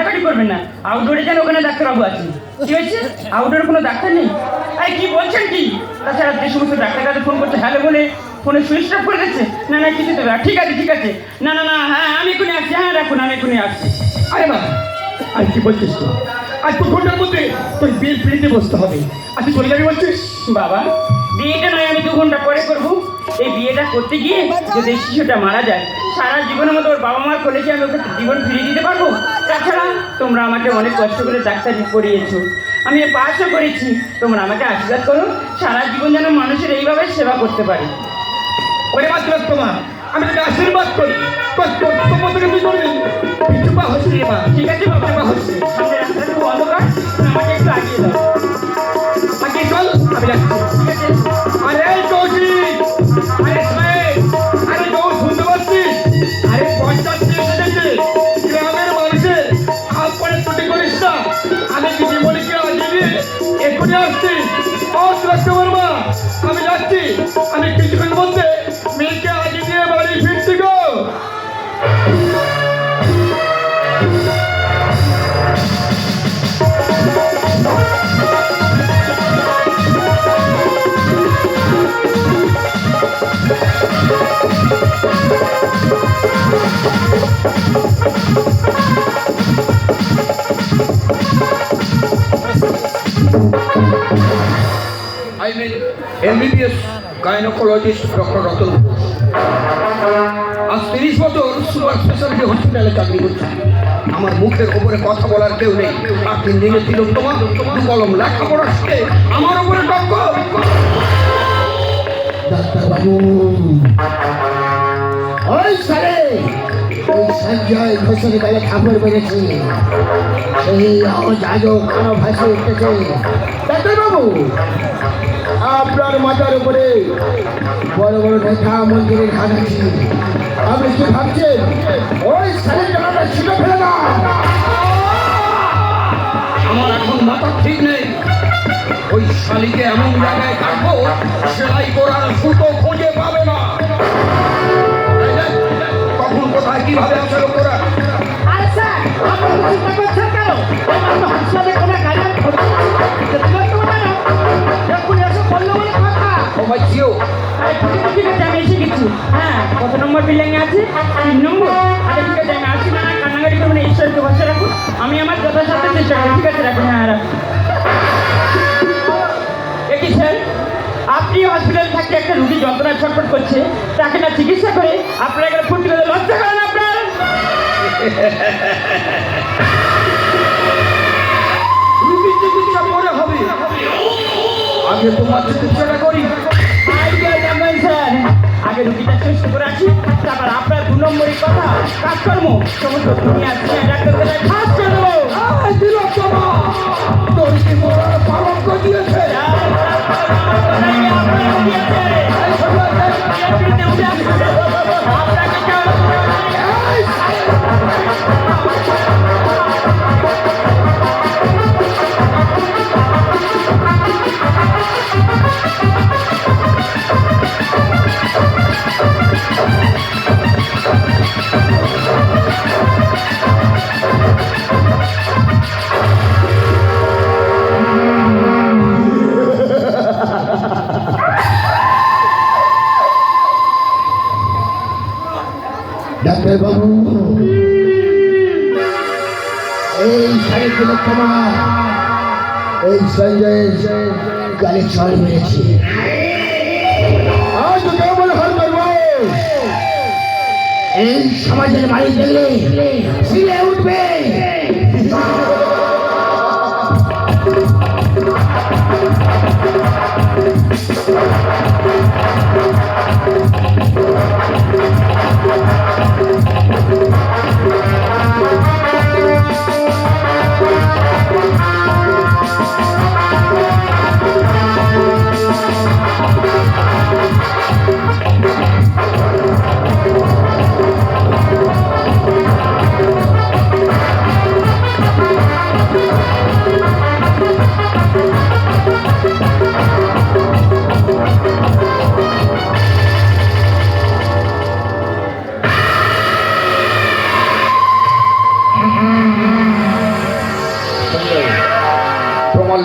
কান্নাকাটি করবেন না। আউটডোরে যেন ওখানে ডাক্তারবাবু আছেন। কি হয়েছে? আউটডোরে কোনো ডাক্তার নেই? আরে কি বলছেন কি? তাছাড়া যে সমস্ত ডাক্তার কাছে ফোন করছে, হ্যালো বলে ফোনে সুইচ অফ করে দিচ্ছে? না না, কিছু তো না। ঠিক আছে ঠিক আছে। না না না হ্যাঁ আমি এখনই আসছি। হ্যাঁ রাখুন আমি এখনই আসছি। আরে বাবা, আর কি বলছিস তুই? আজ দু ঘণ্টার মধ্যে তোর বিল পিড়িতে বসতে হবে। আর তুই চলে যাবি বলছিস? বাবা বিয়েটা নয়, আমি দু ঘণ্টা পরে করব। এই বিয়েটা করতে গিয়ে যদি শিশুটা মারা যায়, সারা জীবনের মতো ওর বাবা মার কি আমি ওকে জীবন ফিরিয়ে দিতে পারব? তাছাড়া তোমরা আমাকে অনেক কষ্ট করে ডাক্তারি করিয়েছো আমি পাশও করেছি। তোমরা আমাকে আশীর্বাদ করো, সারা জীবন যেন মানুষের এইভাবে সেবা করতে পারি। ওরে মাত্র তোমার আমি তোকে আশীর্বাদ করি। ঠিক আছে, বাবা আমাকে একটু আগিয়ে দাও। আগে চল আমি যাচ্ছি। ও সুরক্ষা বর্মা আমি যাচ্ছি। আমি কিছুক্ষণ মধ্যে মেয়েকে আজিয়ে দিয়ে বাড়ি ফিরছি গো। I mean MBBS gynecologist doctor Ratan. আজ তিরিশ বছর সুপার স্পেশালিটি হসপিটালে চাকরি করছি। আমার মুখের ওপরে কথা বলার কেউ নেই। আর তিন দিনে ছিল তোমার কলম লেখাপড়া শিখে আমার টক্কর। ডাক্তারবাবু। ওই সঞ্জয় ঘোষের সেই ভাসে ডাক্তারবাবু, আপনার মাথার উপরে বড় বড় নেতা মন্দিরের আছে। আপনি কি ভাবছেন? ওই জায়গাটা ছিঁড়ে ফেলে না? আমার এখন মাথা ঠিক নেই। ওই শালিকে এমন জায়গায় কাটবো সেলাই করার সুতো খুঁজে পাবে না। কীভাবে আসে আরে স্যার আপনি চিন্তা করছেন কেন? আমার তো হাসপাতালে কোনো গাড়ি সবাই জিও। ঠিক আছে আমি এসে গেছি। হ্যাঁ কত নম্বর বিল্ডিং আছে? তিন নম্বর। আরে ঠিক আছে আমি আসছি না কান্নাকাটি করব না ঈশ্বরকে বসে রাখুন। আমি আমার যথাসাধ্য চেষ্টা করি ঠিক আছে রাখুন। হ্যাঁ রাখুন। একি স্যার? আপনি হসপিটালে থাকতে একটা রুগী যন্ত্রণা ছটফট করছে। তাকে না চিকিৎসা করে আপনারা এখানে রুগীর চিকিৎসা পরে হবে আগে তোমার চিকিৎসাটা আগে রুগীটা সুস্থ করে তারপর আপনার দু নম্বরের কথা, কাজকর্ম। সমস্ত দুনিয়া ডাক্তারদের ডাক্তারবাবু এই সাড়ে তোমার। এই সঞ্জয়ের ছড় মেরেছে আজ এই সমাজের বাড়ি দেখলে ফিরে উঠবে।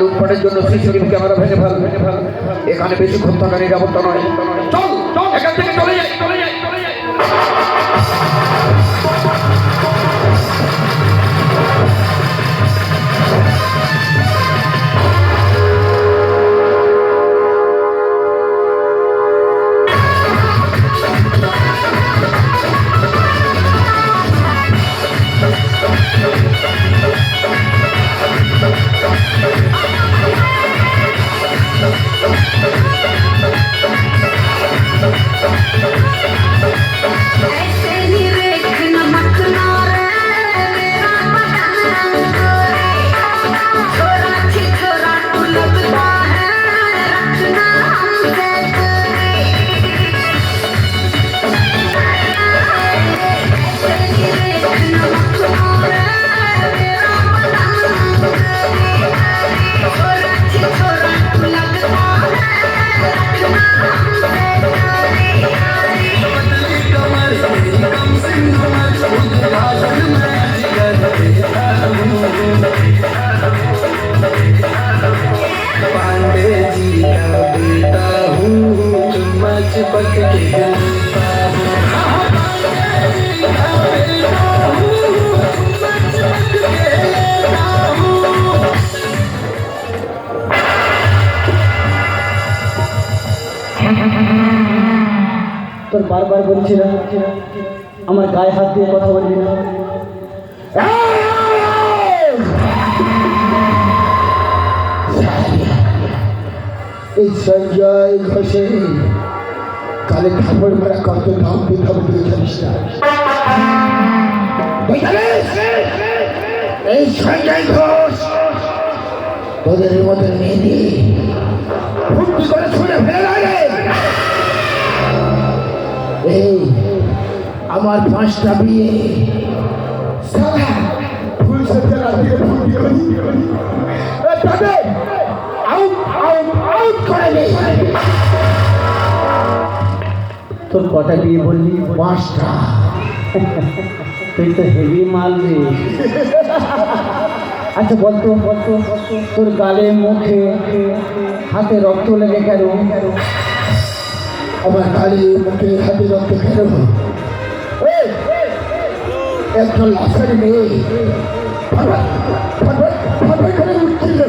লুটপাটের জন্য সিসিটিভি ক্যামেরা ভেঙে ফেল এখানে বেশিক্ষণ থাকা নিরাপত্তা নয়। চল, এখান থেকে চলে যাই চলে যাই। তোর বারবার বলছি না আমার গায়ে হাত দিয়ে কথা বলবি না। এই সঞ্জয় ঘোষে কালে খাবার মারা কত দাম দিতে হবে তুই জানিস না? এই সঞ্জয় ঘোষ তোদের মতো মেয়ে দিয়ে করে ফেলে এই আমার পাঁচটা বিয়ে। সারা ফুল সজ্জা রাত্রিরে ফুর্তি করি তবে আউট আউট আউট করে দে। তোর কটা বিয়ে বললি? পাঁচটা। তুই তো হেভি মাল রে। আচ্ছা বলতো বলতো তোর গালে মুখে হাতে রক্ত লেগে কেন আমার গাড়ি মুখে হাতে রক্ত কেন একজন লাশের মেয়ে। করে উঠছিল।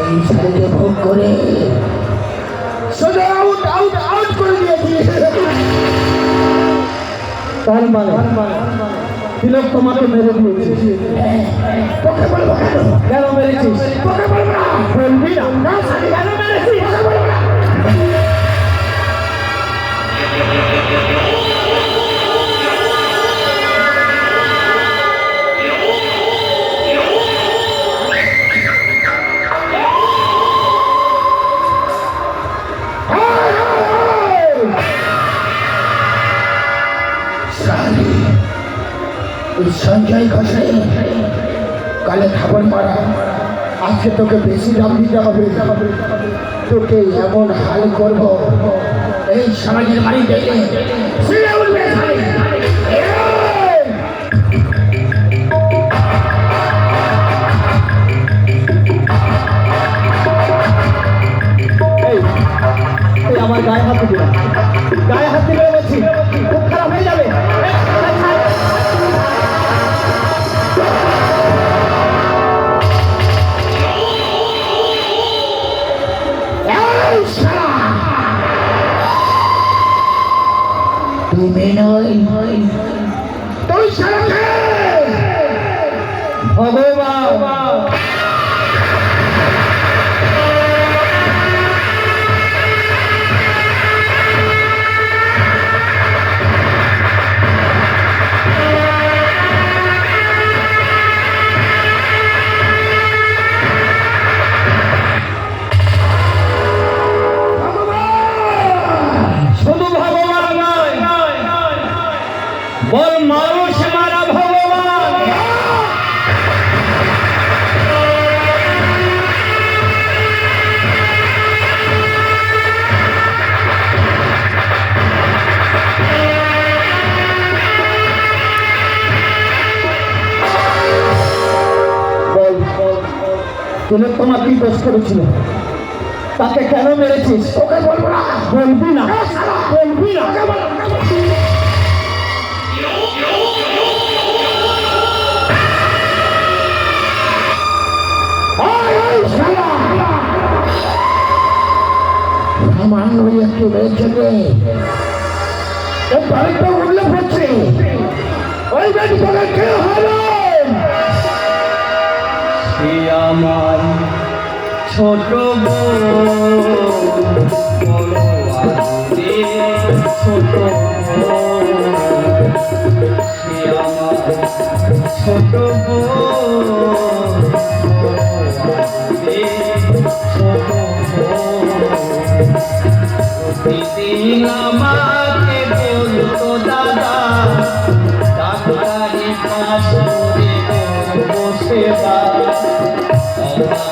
এই শাড়িকে ভোগ করে সোজা আউট আউট আউট করে দিয়েছি। তার মানে তিলক তোমাকে মেরে দিয়েছে। কেন? মেরেছিস? কেন মেরেছিস? তোকে বেশি দাম দিতে হবে। তোকে এমন হাল করব। এই সমাজের বাড়ি আমার গায়ে হাত গায়ে হাত দিবে বলছি। কে? ভগবান তোমার কি দোষ করেছিল। তাকে কেন মেরেছিস? ওকে বলব না। বলবি না। বলবি না। সামান্য একটু রয়েছে রে বাড়িতে উঠলে পড়ছে ওই বেটি তোকে কে হলো সে আমার ছোট বড় ছোট ছোট প্রতিদিন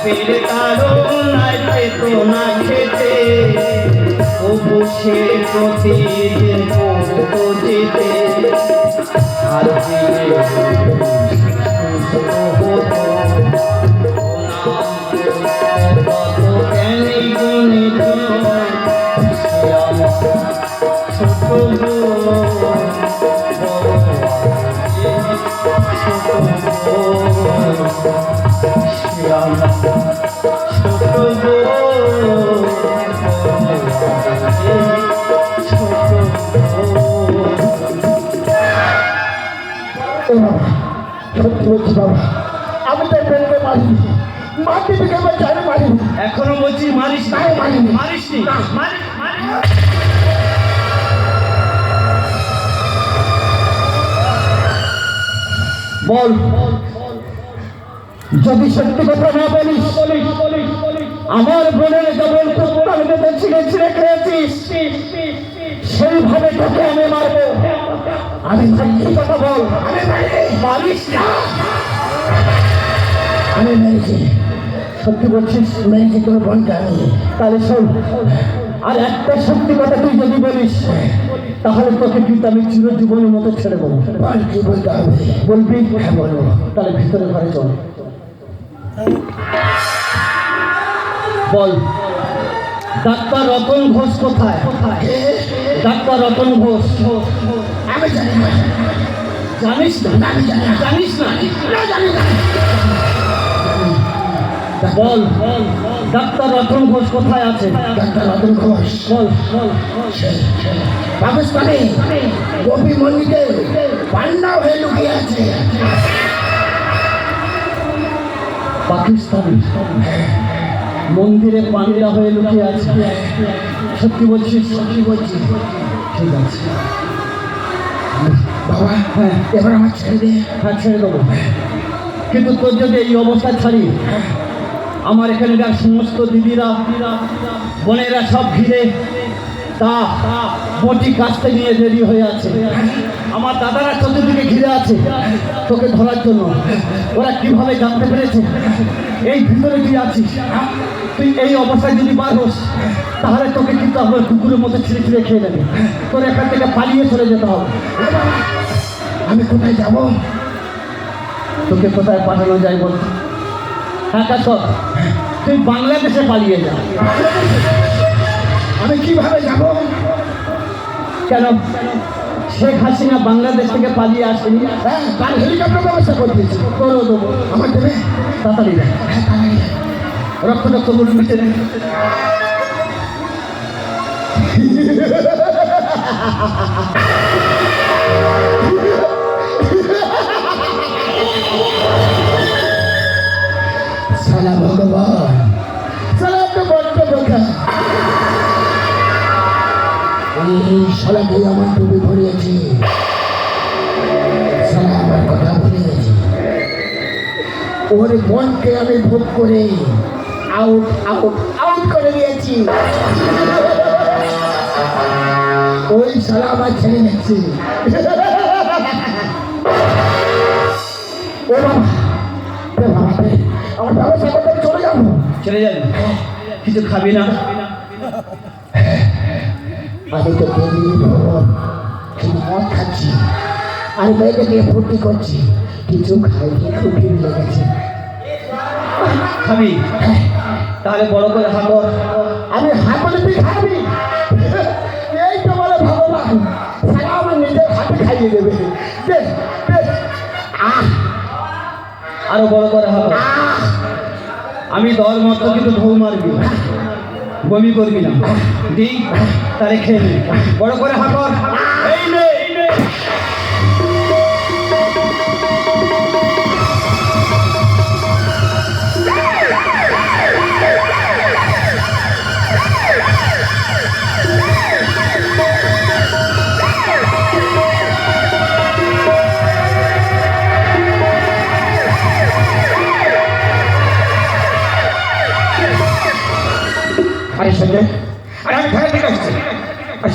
অভাবের কারণায় পেত না খেতে। তবু সে প্রতিদিন পড়তো যেতে হাত দিয়ে আমি তো বেরোতে পারিনি মাটি থেকে আমার চারে পারিনি এখনও বলছি মারিস না। মারিনি। মারিস নি। মারিস মারিস। বল। যদি সত্যি কথা না বলিস আমার বোনের যেমন কুত্তার মতো ছিঁড়ে ছিঁড়ে খেয়েছিস সেইভাবে তোকে আমি মারবো। আমি সত্যি কথা বল আমি মারিস না। আমি মেরেছি। সত্যি বলছিস মেরেছি তোর বোনকে আমি। তাহলে শোন আর একটা সত্যি কথা তুই যদি বলিস তাহলে তোকে কিন্তু আমি চিরজীবনের মতো ছেড়ে দেবো। বল কি বলতে হবে? বলবি? হ্যাঁ বলব তাহলে ভিতরে ঘরে চল। বল। ডাক্তার রতন ঘোষ কোথায়? কে? ডাক্তার রতন ঘোষ। আমি জানি না। জানিস না? জানিস না? বল। ডাক্তার রতন ঘোষ কোথায় আছে? ডাক্তার রতন ঘোষ। বল। বল বল। পাকিস্তানে গোপী মন্দিরে পান্ডা হয়ে লুকিয়ে আছে। পাকিস্তানি মন্দিরে পান্ডা হয়ে লুকিয়ে আছে। সত্যি বলছিস সত্যি বলছি। ঠিক আছে। বাবা হ্যাঁ এবার আমার ছেড়ে দে। হ্যাঁ ছেড়ে দেবো। কিন্তু তোর যদি এই অবস্থায় ছাড়ি আমার এখানকার সমস্ত দিদিরা বোনেরা সব ঘিরে তা বটি কাছতে নিয়ে দেরি হয়ে আছে। আমার দাদারা চতুর্দিকে ঘিরে আছে তোকে ধরার জন্য। ওরা কীভাবে জানতে পেরেছে? এই ভিতরে তুই আছিস। তুই এই অবস্থায় যদি বার হোস তাহলে তোকে কিন্তু আমার কুকুরের মতো ছিঁড়ে ছিঁড়ে খেয়ে নেবে। তোর এখান থেকে পালিয়ে চলে যেতে হবে। আমি কোথায় যাব? তোকে কোথায় পাঠানো যায় বল? হ্যাঁ কাজ। তুই বাংলাদেশে পালিয়ে যা। আমি কীভাবে যাব? কেন? শেখ হাসিনা বাংলাদেশ থেকে পালিয়ে আসেনি। হ্যাঁ তার হেলিকপ্টার ব্যবস্থা করে দিয়েছি। করেও দেবো। আমার দেবে? তাড়াতাড়ি হ্যাঁ। রক্ত সালা ভগবান। সালা তো বড্ড বোকা শালাকে আমার কথা ওর মনকে আমি ভোগ করে আউট আউট আউট করে দিয়েছি ওই শালা আমার ছেড়ে রে, আমার করতে চলে যাব চলে যাবি কিছু খাবি না আমি তো ডেলি শুধু মদ খাচ্ছি আর মেয়েটাকে ফুর্তি করছি কিছু খাইনি খুব ভিড় লেগেছে খাবি তাহলে বড় করে হাঁকর আমি হাঁকলে তুই খাবি এই তো বলে ভগবান সারা আমার নিজের হাতে খাইয়ে দেবে আরও বড় করে হাঁকর আমি দর মতো কিন্তু ঢৌ মারবি। বমি করবি না। দিই তাহলে খেয়ে বড় করে হাঁকর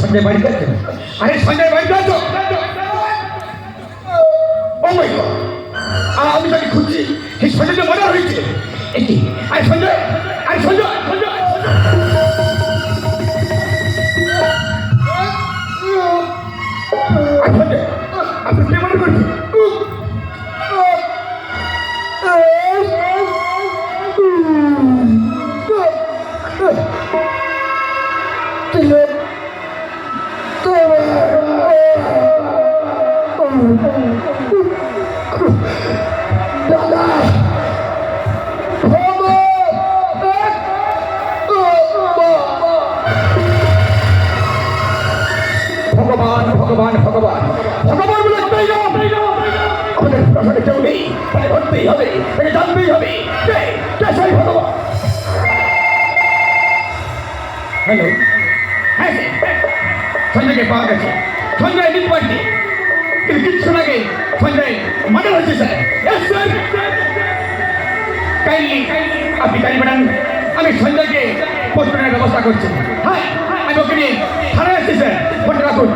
আর সঞ্জয় জানতেই হবে সেই ভগবান হ্যালো হ্যাঁ স্যার। সঞ্জয়কে পাওয়া গেছে। সঞ্জয় দিন পার্টি। কিন্তু কিচ্ছু আগে সঞ্জয় মার্ডার হয়েছে স্যার Yes, sir. কাইন্ডলি আপনি গাড়ি পাঠান। আমি সঞ্জয়কে পোস্টনের ব্যবস্থা করছি। হ্যাঁ আমি ওকে নিয়ে থানায় আসছি স্যার ফোনটা রাখুন।